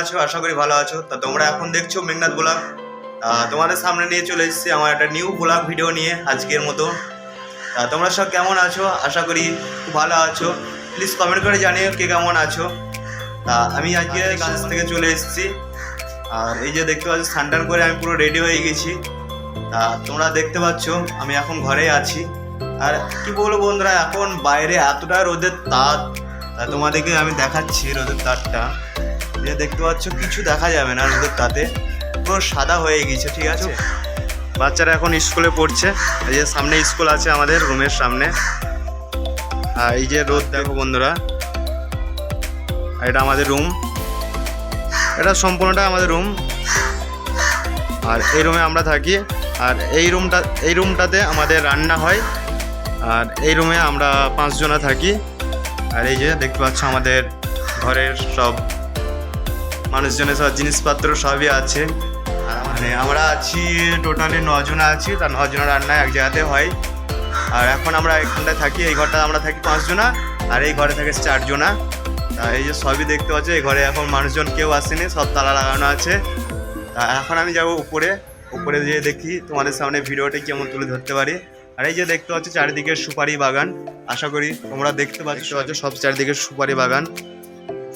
আছো? আশা করি ভালো আছো। তা তোমরা এখন দেখছ মেঘনাথ ব্লগ। তোমাদের সামনে নিয়ে চলে এসেছি আমার একটা নিউ ব্লগ ভিডিও নিয়ে আজকের মতো। তা তোমরা সব কেমন আছো? আশা করি খুব ভালো আছো। প্লিজ কমেন্ট করে জানিও কে কেমন আছো। তা আমি আজকে কাজ থেকে চলে এসেছি। আর এই যে দেখতে পাচ্ছ স্নান টান করে আমি পুরো রেডি হয়ে গেছি। তা তোমরা দেখতে পাচ্ছ আমি এখন ঘরে আছি। আর কি বলব বন্ধুরা এখন বাইরে এতটা রোদের তাপ তোমাদেরকে আমি দেখাচ্ছি রোদের তাপটা। যে দেখতে পাচ্ছ, কিছু দেখা যাবে না রোদের তাতে পুরো সাদা হয়ে গেছে, ঠিক আছে? বাচ্চারা এখন স্কুলে পড়ছে। এই যে সামনে স্কুল আছে আমাদের, রুমের সামনে। আর এই যে রোদ, দেখো বন্ধুরা। এটা আমাদের রুম। এটা সম্পূর্ণটা আমাদের রুম। আর এই রুমে আমরা থাকি। আর এই রুমটা, এই রুমটাতে আমাদের রান্না হয়। আর এই রুমে আমরা পাঁচজনা থাকি। আর এই যে দেখতে পাচ্ছ আমাদের ঘরের সব মানুষজনের সব জিনিসপত্র সবই আছে। মানে আমরা আছি টোটালি নজনা আছি তার নজনা রান্না এক জায়গাতে হয়। আর এখন আমরা এখানটায় থাকি, এই ঘরটা আমরা থাকি পাঁচজনা, আর এই ঘরে থাকে চারজনা। তা এই যে সবই দেখতে পাচ্ছ, এই ঘরে এখন মানুষজন কেউ আসেনি, সব তালা লাগানো আছে। তা এখন আমি যাব উপরে উপরে যেয়ে দেখি তোমাদের সামনে ভিডিওটা কেমন তুলে ধরতে পারি। আর এই যে দেখতে পাচ্ছ চারিদিকে সুপারি বাগান আশা করি তোমরা দেখতে পাচ্ছ সব চারিদিকে সুপারি বাগান।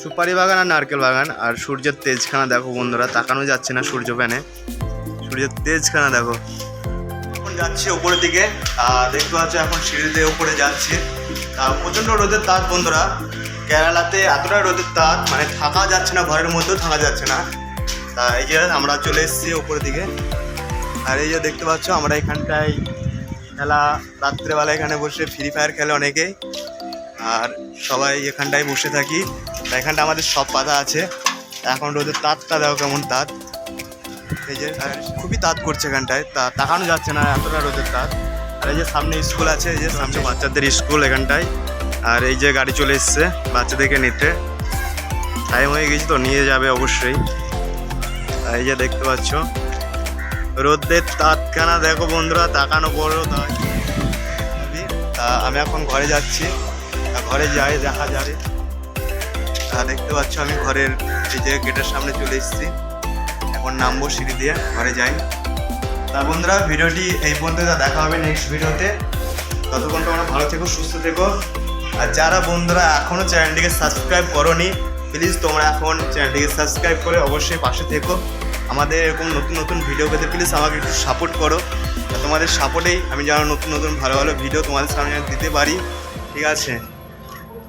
সুপারি বাগান আর নারকেল বাগান আর সূর্যের তেজখানা দেখো বন্ধুরা তাকানো যাচ্ছে না সূর্য প্যানে। সূর্যের তেজখানা দেখো। এখন যাচ্ছি উপরের দিকে আর দেখতে পাচ্ছ এখন সিঁড়িতে উপরে যাচ্ছি। তা প্রচণ্ড রোদের তাপ বন্ধুরা কেরালাতে এতটা রোদের তাপ মানে থাকা যাচ্ছে না ঘরের মধ্যেও থাকা যাচ্ছে না। তা এই যে আমরা চলে এসেছি উপরের দিকে। আর এই যে দেখতে পাচ্ছ আমরা এখানটায় খেলা রাত্রেবেলা এখানে বসে ফ্রি ফায়ার খেলে অনেকেই। আর সবাই এখানটায় বসে থাকি। তা এখানটা আমাদের সব পাতা আছে। এখন রোদের তাঁতটা দেখো কেমন তাঁত এই যে খুবই তাঁত করছে এখানটায়। তা তাকানো যাচ্ছে না এতটা রোদের তাঁত আর এই যে সামনে স্কুল আছে, এই যে সামনে বাচ্চাদের স্কুল এখানটায়। আর এই যে গাড়ি চলে এসছে বাচ্চাদেরকে নিতে। টাইম হয়ে গেছে তো, নিয়ে যাবে অবশ্যই। এই যে দেখতে পাচ্ছ রোদের তাৎখানা দেখো বন্ধুরা, তাকানো বড় তা, আমি এখন ঘরে যাচ্ছি। ঘরে যাই, দেখা যাবে তা, দেখতে পাচ্ছ আমি ঘরের এই যে গেটের সামনে চলে এসেছি। এখন নামবো সিঁড়ি দিয়ে, ঘরে যাই। তা, বন্ধুরা, ভিডিওটি এই পর্যন্ত দেখা হবে নেক্সট ভিডিওতে। ততক্ষণ তোমরা ভালো থেকো, সুস্থ থেকো। আর যারা বন্ধুরা এখনও চ্যানেলটিকে সাবস্ক্রাইব করনি প্লিজ তোমরা এখন চ্যানেলটিকে সাবস্ক্রাইব করে অবশ্যই পাশে থেকো। আমাদের এরকম নতুন নতুন ভিডিও পেতে প্লিজ আমাকে একটু সাপোর্ট করো। তোমাদের সাপোর্টেই আমি যেন নতুন নতুন ভালো ভালো ভিডিও তোমাদের সামনে দিতে পারি। ঠিক আছে?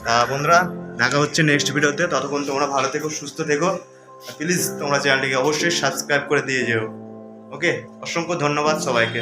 তা বন্ধুরা, দেখা হচ্ছে নেক্সট ভিডিওতে ততক্ষণ তোমরা ভালো থেকো, সুস্থ থেকো। প্লিজ তোমরা চ্যানেলটিকে অবশ্যই সাবস্ক্রাইব করে দিয়ে যেও। ওকে অসংখ্য ধন্যবাদ সবাইকে।